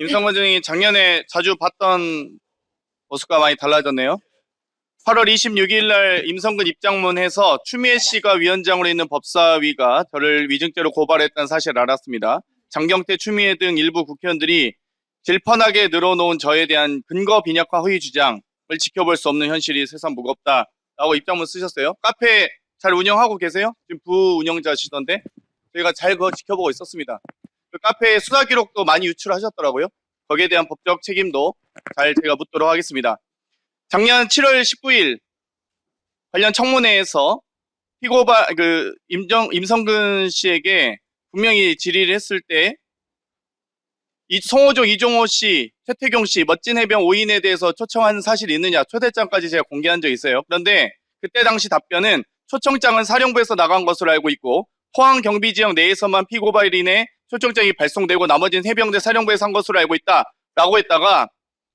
임성근 증인이 작년에 자주 봤던 모습과 많이 달라졌네요. 8월 26일 날 임성근 입장문에서 추미애 씨가 위원장으로 있는 법사위가 저를 위증죄로 고발했다는 사실을 알았습니다. 장경태, 추미애 등 일부 국회의원들이 질펀하게 늘어놓은 저에 대한 근거 빈약화 허위 주장을 지켜볼 수 없는 현실이 세상 무겁다라고 입장문 쓰셨어요. 카페 잘 운영하고 계세요? 지금 부운영자시던데 저희가 잘 그거 지켜보고 있었습니다. 그 카페 수사 기록도 많이 유출하셨더라고요. 거기에 대한 법적 책임도 잘 제가 묻도록 하겠습니다. 작년 7월 19일 관련 청문회에서 피고바 그 임정 임성근 씨에게 분명히 질의를 했을 때 이 송호종, 이종호 씨, 최태경 씨, 멋진 해병 5인에 대해서 초청한 사실이 있느냐 초대장까지 제가 공개한 적이 있어요. 그런데 그때 당시 답변은 초청장은 사령부에서 나간 것으로 알고 있고 포항 경비 지역 내에서만 피고발인의 초청장이 발송되고 나머지는 해병대 사령부에서 한 것으로 알고 있다라고 했다가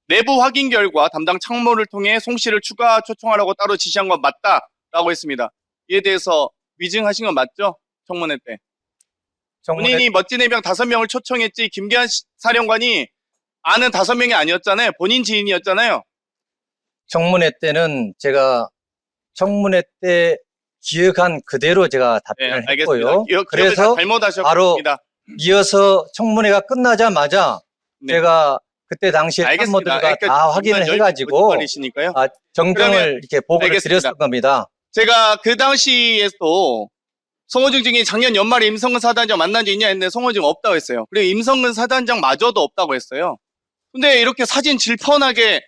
내부 확인 결과 담당 참모를 통해 송 씨를 추가 초청하라고 따로 지시한 건 맞다라고 했습니다. 이에 대해서 위증하신 건 맞죠? 청문회 때. 정문에 본인이 멋진 해병 다섯 명을 초청했지 김기한 시- 사령관이 아는 다섯 명이 아니었잖아요. 본인 지인이었잖아요. 청문회 때는 제가 청문회 때 기억한 그대로 제가 네, 답변을 알겠습니다. 했고요. 그래서 잘못하셨습니다. 이어서 청문회가 끝나자마자 네. 제가 그때 당시에. 참모들과 그러니까 다 확인을 해가지고 아, 정정을 이렇게 보고를 알겠습니다. 드렸을 겁니다. 제가 그 당시에도 송호중 증인이 작년 연말에 임성근 사단장 만난 적 있냐 했는데 송호중 없다고 했어요. 그리고 임성근 사단장 마저도 없다고 했어요. 근데 이렇게 사진 질펀하게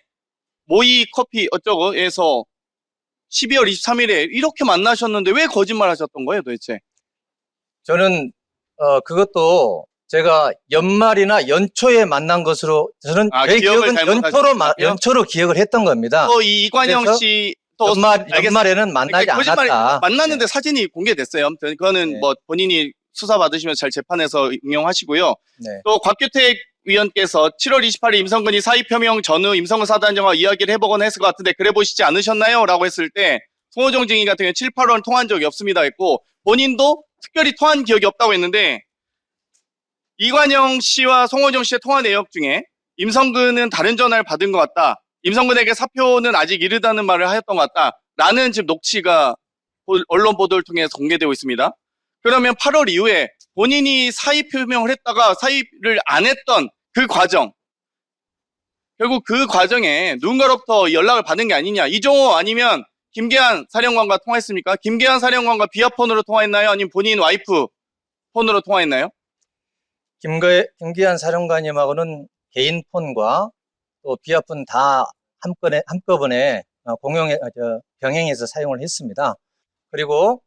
모이 커피 어쩌고에서 12월 23일에 이렇게 만나셨는데 왜 거짓말 하셨던 거예요 도대체? 저는 어, 그것도 제가 연말이나 연초에 만난 것으로 저는 아, 제 기억은 연초로 마- 잘못하셨군요. 연초로 기억을 했던 겁니다. 또 이 이관영 그래서 씨 또 연말. 연말에는 만나지 않았다. 만났는데 사진이 공개됐어요. 아무튼 그거는 네. 뭐 본인이 수사 받으시면서 잘 재판에서 응용하시고요. 네. 또 곽규택 위원께서 7월 28일 임성근이 사의 표명 전후 임성근 사단장과 이야기를 해보거나 했을 것 같은데 그래 보시지 않으셨나요? 라고 했을 때 송호정 증인 같은 경우는 7, 8월 통한 적이 없습니다 했고 본인도 특별히 통한 기억이 없다고 했는데 이관영 씨와 송호정 씨의 통화 내용 중에 임성근은 다른 전화를 받은 것 같다. 임성근에게 사표는 아직 이르다는 말을 하였던 것 같다. 라는 지금 녹취가 보- 언론 보도를 통해서 공개되고 있습니다. 그러면 8월 이후에 본인이 사의 표명을 했다가 사의를 안 했던 그 과정. 결국 그 과정에 누군가로부터 연락을 받은 게 아니냐. 이종호 아니면 김계한 사령관과 통화했습니까? 김계한 사령관과 비아폰으로 통화했나요? 아니면 본인 와이프 폰으로 통화했나요? 김거, 김기한 사령관님하고는 개인 폰과 또 비아폰 다 한건에, 한꺼번에 어, 공용, 어, 저, 병행해서 사용을 했습니다. 그리고,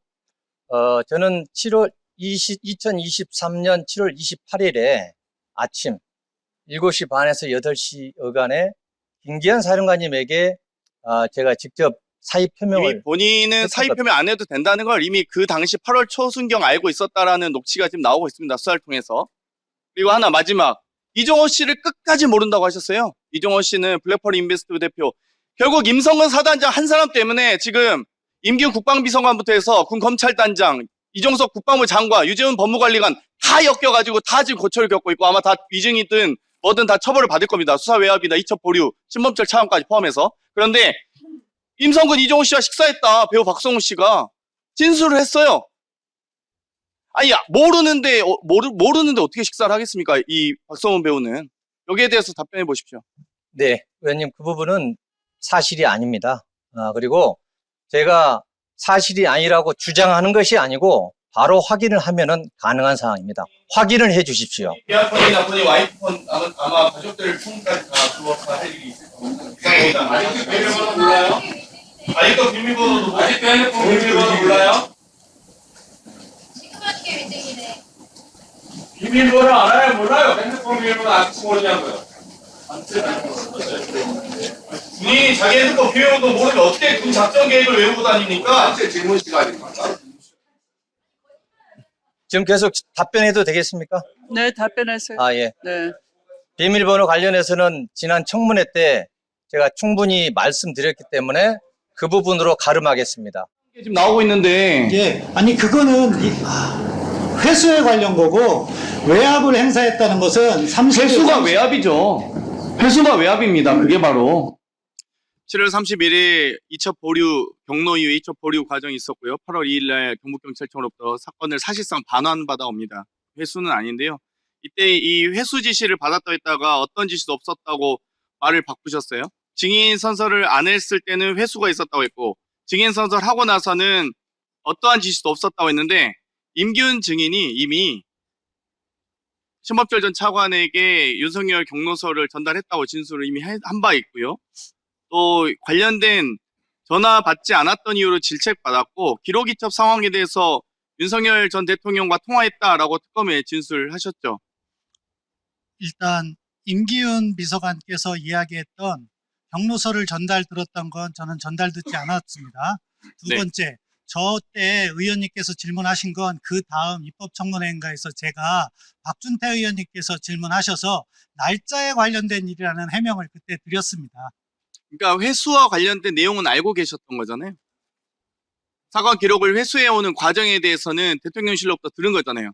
어, 저는 7월 20, 2023년 7월 28일에 아침 7시 반에서 8시 어간에 김기한 사령관님에게 아, 제가 직접 사의 이미 표명을 본인은 사의 것 표명 안 해도 된다는 걸 이미 그 당시 8월 초순경 알고 있었다라는 녹취가 지금 나오고 있습니다. 수사를 통해서. 그리고 하나 마지막. 이종호 씨를 끝까지 모른다고 하셨어요. 이종호 씨는 블랙펄 인베스트 대표. 결국 임성근 사단장 한 사람 때문에 지금 임기훈 국방비서관부터 해서 군 검찰단장, 이종석 국방부 장관, 유재훈 법무관리관 다 엮여가지고 다 지금 고초를 겪고 있고 아마 다 위증이든 뭐든 다 처벌을 받을 겁니다. 수사 외압이나 이첩 보류, 신범철 차관까지 포함해서. 그런데 임성근 이종호 씨와 식사했다. 배우 박성훈 씨가 진술을 했어요. 아니 모르는데 어, 모르 모르는데 어떻게 식사를 하겠습니까? 이 박성훈 배우는 여기에 대해서 답변해 보십시오. 네, 의원님 그 부분은 사실이 아닙니다. 아, 그리고 제가 사실이 아니라고 주장하는 것이 아니고 바로 확인을 하면은 가능한 상황입니다. 확인을 해 주십시오. 비아폰이나 본인 와이프폰 아마, 아마 가족들 폰까지 다 주워서 할 일이 있을 겁니다. 아직도 비밀번호 몰라요? 아직도 비밀번호도 아직도 핸드폰 비밀번호 몰라요? 시커멓게 위증이네. 비밀번호 알아요? 몰라요? 핸드폰 비밀번호 아직 모르냐고요. 군이 자기 핸드폰 비밀번호 모르면 어떻게 군 작전 계획을 외우고 다닙니까? 단체 질문 시간입니다. 지금 계속 답변해도 되겠습니까? 네, 답변하세요. 아, 예. 네. 비밀번호 관련해서는 지난 청문회 때 제가 충분히 말씀드렸기 때문에 그 부분으로 가름하겠습니다. 지금 나오고 있는데 예, 아니 그거는 이- 아, 회수에 관련 거고 외압을 행사했다는 것은 30일 회수가 외압이죠. 회수가 외압입니다. 그게 바로 7월 31일 2차 보류 경로 이후 2차 보류 과정이 있었고요. 8월 2일 날 경북경찰청으로부터 사건을 사실상 반환받아 옵니다. 회수는 아닌데요. 이때 이 회수 지시를 받았다 했다가 어떤 지시도 없었다고 말을 바꾸셨어요. 증인 선서를 안 했을 때는 회수가 있었다고 했고 증인 선서를 하고 나서는 어떠한 지시도 없었다고 했는데 임기훈 증인이 이미 신법절 전 차관에게 윤석열 경로서를 전달했다고 진술을 이미 한 바 있고요. 또 관련된 전화 받지 않았던 이유로 질책받았고 기록 이첩 상황에 대해서 윤석열 전 대통령과 통화했다라고 특검에 진술하셨죠. 일단 임기훈 비서관께서 이야기했던 경로서를 전달 들었던 건 저는 전달 듣지 않았습니다. 두 네. 번째, 저때 의원님께서 질문하신 건 그 다음 입법청문회인가에서 제가 박준태 의원님께서 질문하셔서 날짜에 관련된 일이라는 해명을 그때 드렸습니다. 그러니까 회수와 관련된 내용은 알고 계셨던 거잖아요. 사과 기록을 회수해오는 과정에 대해서는 대통령실로부터 들은 거잖아요.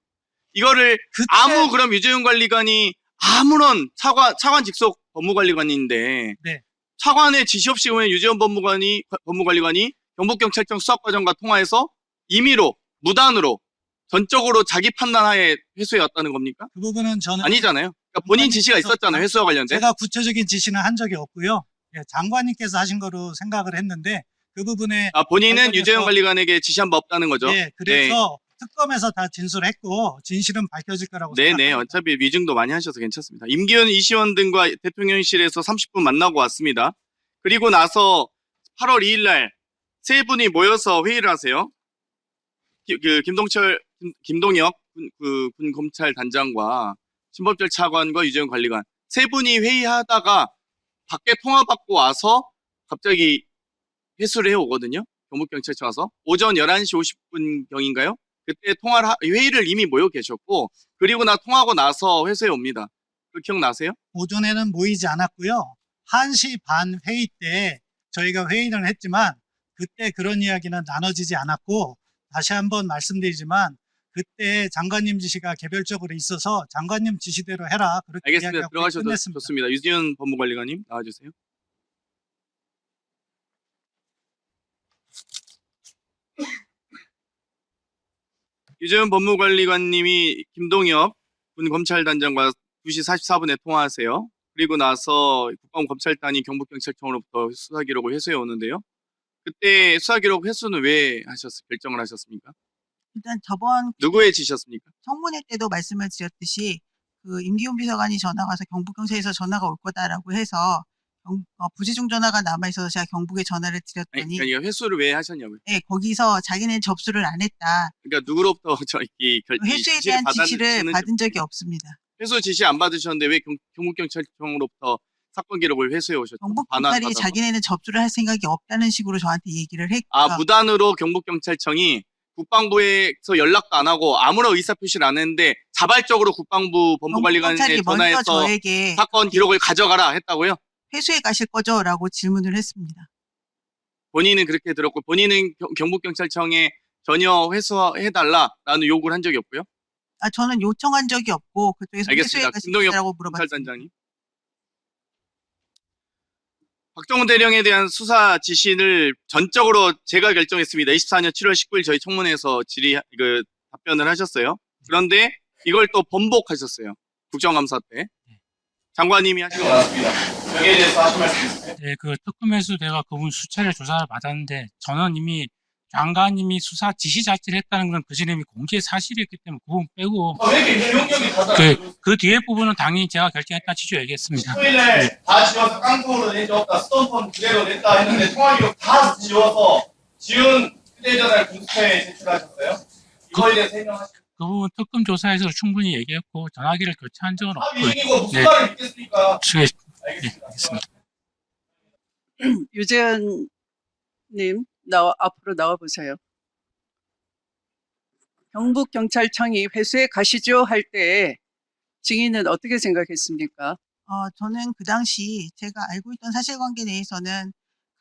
이거를 그때 아무 그럼 유재윤 관리관이 아무런 차관 차관 직속 법무관리관인데 네. 차관의 지시 없이 오면 유재윤 법무관이 법무관리관이 경북경찰청 수사과정과 통화해서 임의로 무단으로 전적으로 자기 판단하에 회수해 왔다는 겁니까? 그 부분은 저는 아니잖아요. 그러니까 본인 지시가 있었잖아요. 회수와 관련된. 제가 구체적인 지시는 한 적이 없고요. 예, 장관님께서 하신 거로 생각을 했는데 그 부분에 아 본인은 관련해서- 유재윤 관리관에게 지시한 바 없다는 거죠. 예, 그래서 특검에서 다 진술했고 진실은 밝혀질 거라고 네네. 생각합니다. 어차피 위증도 많이 하셔서 괜찮습니다. 임기현 이시원 등과 대통령실에서 30분 만나고 왔습니다. 그리고 나서 8월 2일 날 세 분이 모여서 회의를 하세요. 기- 그 김동철, 김- 김동혁 군, 그, 군 검찰 단장과 신법절 차관과 유재현 관리관 세 분이 회의하다가 밖에 통화 받고 와서 갑자기 회수를 해 오거든요. 경북경찰청 와서 오전 11시 50분 경인가요? 그때 통화를 하- 회의를 이미 모여 계셨고 그리고 나 통하고 나서 회수해 옵니다. 그 기억나세요? 오전에는 모이지 않았고요. 1시 반 회의 때 저희가 회의를 했지만 그때 그런 이야기는 나눠지지 않았고 다시 한번 말씀드리지만 그때 장관님 지시가 개별적으로 있어서 장관님 지시대로 해라 그렇게 알겠습니다. 이야기하고 들어가셔도 끝냈습니다. 좋습니다. 유지현 법무관리관님 나와주세요. 유재현 법무관리관님이 김동엽 군 검찰단장과 2시 44분에 통화하세요. 그리고 나서 국방검찰단이 경북경찰청으로부터 수사 기록을 회수해 오는데요. 그때 수사 기록 회수는 왜 하셨 결정을 하셨습니까? 일단 저번 누구의 지셨습니까? 청문회 때도 말씀을 드렸듯이 그 임기훈 비서관이 전화가 와서 경북경찰에서 전화가 올 거다라고 해서 경- 어, 부재중 전화가 남아 있어서 제가 경북에 전화를 아니, 드렸더니 그러니까 회수를 왜 하셨냐고요. 네, 거기서 자기는 접수를 안 했다. 그러니까 누구로부터 저기 결 이 회수에 대한 지시를 받았는지 받은 적이 없습니다. 회수 지시 안 받으셨는데 왜 경, 경북경찰청으로부터 사건 기록을 회수해 오셨죠? 경북경찰이. 자기네는 접수를 할 생각이 없다는 식으로 저한테 얘기를 했고 아 무단으로 경북경찰청이 국방부에서 연락도 안 하고 아무런 의사 표시를 안 했는데 자발적으로 국방부 법무관리관에 경찰이 먼저 전화해서 저에게 사건 기록을 가져가라 했다고요? 회수해 가실 거죠 라고 질문을 했습니다. 본인은 그렇게 들었고 본인은 경- 경북경찰청에 전혀 회수해달라라는 요구를 한 적이 없고요. 아 저는 요청한 적이 없고 그쪽에서 회수해 알겠습니다. 가실 김동엽 거라고 물어봤습니다. 박정훈 대령에 대한 수사 지시를 전적으로 제가 결정했습니다. 24년 7월 19일 저희 청문회에서 질의 그 답변을 하셨어요. 그런데 이걸 또 번복하셨어요. 국정감사 때. 장관님이 하신 거 맞습니다. 여기에 대해서 하신 말씀? 네, 그 특검에서 내가 그분 수차례 조사를 받았는데 저는 이미 장관님이 수사 지시 자체를 했다는 건 이미 공개 사실이었기 때문에 그 부분 빼고 아, 왜 이렇게 내용력이 다 그, 그 뒤에 부분은 당연히 제가 결정했다 취지로 얘기했습니다. 토요일날 다 지워서 깡통으로 내줬다 스톤폰 그대로 냈다 했는데 통화 기록 다 지워서 지운 휴대전화를 공수처에 제출하셨어요? 이거에 대해서 해명하시죠. 그 부분 특검 조사에서 충분히 얘기했고 전화기를 교체한 적은 아, 없고요. 위증이고 무슨 네. 말을 믿겠습니까? 네, 알겠습니다. 알겠습니다. 유재현님 나와 앞으로 나와 보세요. 경북 경찰청이 회수해 가시죠 할 때 증인은 어떻게 생각했습니까? 어, 저는 그 당시 제가 알고 있던 사실관계 내에서는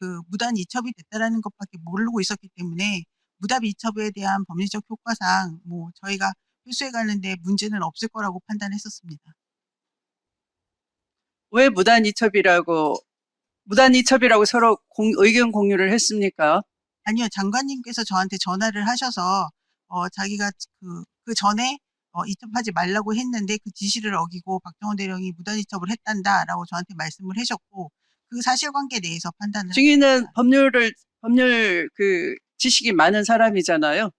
그 무단 이첩이 됐다라는 것밖에 모르고 있었기 때문에 무단 이첩에 대한 법리적 효과상 뭐 저희가 회수해 가는데 문제는 없을 거라고 판단했었습니다. 왜 무단 이첩이라고 무단 이첩이라고 서로 공- 의견 공유를 했습니까? 아니요, 장관님께서 저한테 전화를 하셔서 어, 자기가 그, 그 전에 어, 이첩하지 말라고 했는데 그 지시를 어기고 박정원 대령이 무단 이첩을 했단다라고 저한테 말씀을 하셨고 그 사실관계 내에서 판단을 증인은. 법률을 법률 그 지식이 많은 사람이잖아요.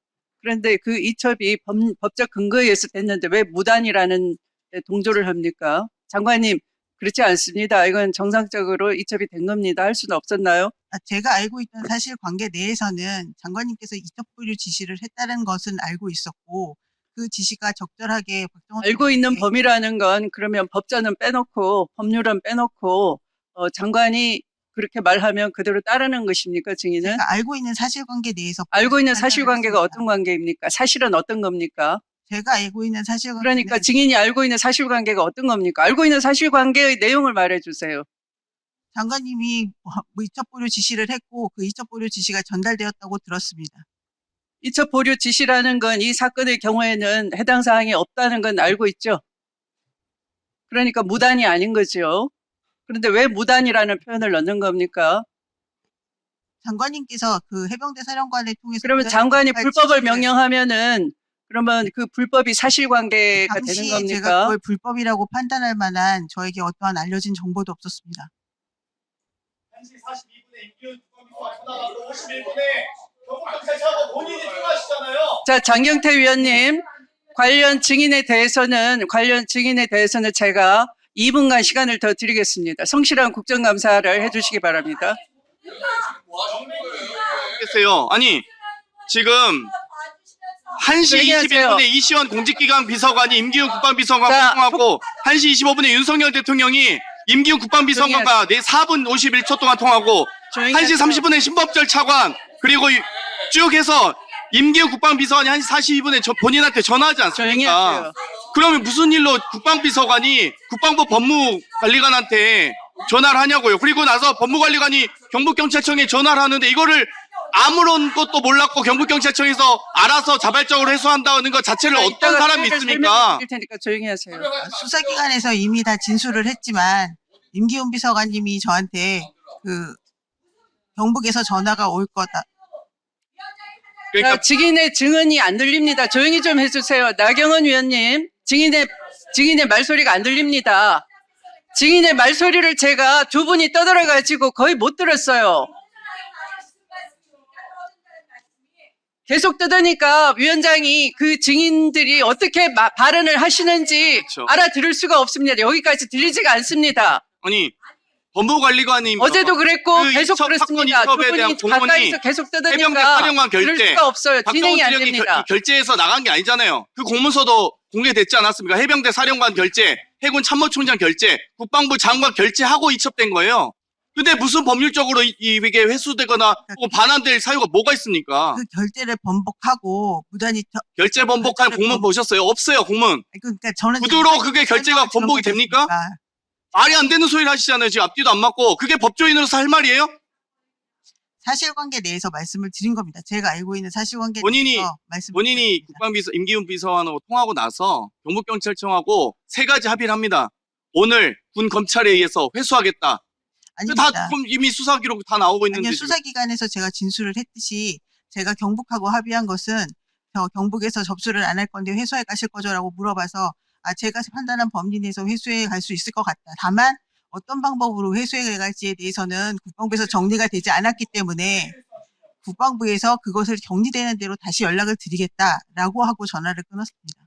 그런데 그 이첩이 법, 법적 근거에 의해서 됐는데 왜 무단이라는 데 동조를 합니까? 장관님 그렇지 않습니다. 이건 정상적으로 이첩이 된 겁니다. 할 수는 없었나요? 아, 제가 알고 있던 사실 관계 내에서는 장관님께서 이첩 보류 지시를 했다는 것은 알고 있었고 그 지시가 적절하게 박정원 알고 있는 범위라는 건 그러면 법자는 빼놓고 법률은 빼놓고 어, 장관이 그렇게 말하면 그대로 따르는 것입니까? 증인은 알고 있는 사실관계 내에서 알고 있는 사실관계가 했습니다. 어떤 관계입니까? 사실은 어떤 겁니까? 제가 알고 있는 사실관계 그러니까 증인이 알고 있는 사실관계가 어떤 겁니까? 알고 있는 사실관계의 내용을 말해주세요. 장관님이 뭐 이첩 보류 지시를 했고 그 이첩 보류 지시가 전달되었다고 들었습니다. 이첩 보류 지시라는 건 이 사건의 경우에는 해당 사항이 없다는 건 알고 있죠. 그러니까 무단이 아닌 거죠. 그런데 왜 무단이라는 표현을 넣는 겁니까? 장관님께서 그 해병대 사령관을 통해서 그러면 무단 장관이 불법을 명령하면은 그러면 그 불법이 사실관계가 되는 당시에 제가 겁니까? 그걸 불법이라고 판단할 만한 저에게 어떠한 알려진 정보도 없었습니다. 1시 42분에 임기훈 국방비서관 전화가 왔고 51분에 경북경찰청하고 본인이 통화하시잖아요. 자, 장경태 위원님, 관련 증인에 대해서는, 관련 증인에 대해서는 제가 2분간 시간을 더 드리겠습니다. 성실한 국정감사를 해주시기 바랍니다. 모르겠어요. 아니 지금 1시 얘기하세요. 21분에 이시원 공직기강 비서관이 임기훈 국방비서관과 자, 통화하고 1시 25분에 윤석열 대통령이 임기훈 국방비서관과 네 4분 51초 동안 조용히 1시 하세요. 30분에 신법절 차관 그리고 이- 쭉 해서 임기훈 국방비서관이 1시 42분에 저 본인한테 전화하지 조용히 않습니까? 그러면 무슨 일로 국방비서관이 국방부 법무관리관한테 전화를 하냐고요. 그리고 나서 법무관리관이 경북경찰청에 전화를 하는데 이거를 아무런 것도 몰랐고 경북경찰청에서 알아서 자발적으로 해소한다는 것 자체를 어떤 이따가 사람이 있습니까? 드릴 테니까 조용히 하세요. 수사기관에서 이미 다 진술을 했지만 임기훈 비서관님이 저한테 그 경북에서 전화가 올 거다. 그러니까 자, 증인의 증언이 안 들립니다. 조용히 좀 해주세요. 나경원 위원님, 증인의, 증인의 말소리가 안 들립니다. 증인의 말소리를 제가 두 분이 떠들어가지고 거의 못 들었어요. 계속 뜯으니까 위원장이 그 증인들이 어떻게 마- 발언을 하시는지 그렇죠. 알아들을 수가 없습니다. 여기까지 들리지가 않습니다. 아니 법무관리관이 어제도 그랬고 그 계속 이첩 그렇습니다. 사건 두 이첩에 대한 분이 공문이 가까이서 계속 해병대 뜯으니까 사령관 들을 결재 수가 없어요. 진행이 안 대령이 됩니다. 결, 결재해서 나간 게 아니잖아요. 그 공문서도 공개됐지 않았습니까? 해병대 사령관 결재, 해군 참모총장 결재, 국방부 장관 결재하고 이첩된 거예요. 근데 무슨 법률적으로 이- 이게 회수되거나 혹은 반환될 사유가 뭐가 있습니까? 그 결제를 번복하고 무단히 저- 결재 번복한 공문 번- 보셨어요? 없어요, 공문. 그러니까 저는 구두로 그게 결제가 번복이. 됩니까? 말이 안 되는 소리를 하시잖아요. 지금 앞뒤도 안 맞고. 그게 법조인으로서 할 말이에요? 사실관계 내에서 말씀을 드린 겁니다. 제가 알고 있는 사실관계 본인이- 내에서 말씀 본인이 국방비서 임기훈 비서관하고 통하고 나서 경북경찰청하고 세 가지 합의를 합니다. 오늘 군 검찰에 의해서 회수하겠다. 아닙니다. 다 그럼 이미 수사 기록 다 나오고 있는데 아니요, 지금. 수사기관에서 제가 진술을 했듯이 제가 경북하고 합의한 것은 저 경북에서 접수를 안 할 건데 회수해 가실 거죠라고 물어봐서 아 제가 판단한 범위 내에서 회수해 갈 수 있을 것 같다. 다만 어떤 방법으로 회수해 갈지에 대해서는 국방부에서 정리가 되지 않았기 때문에 국방부에서 그것을 정리되는 대로 다시 연락을 드리겠다라고 하고 전화를 끊었습니다.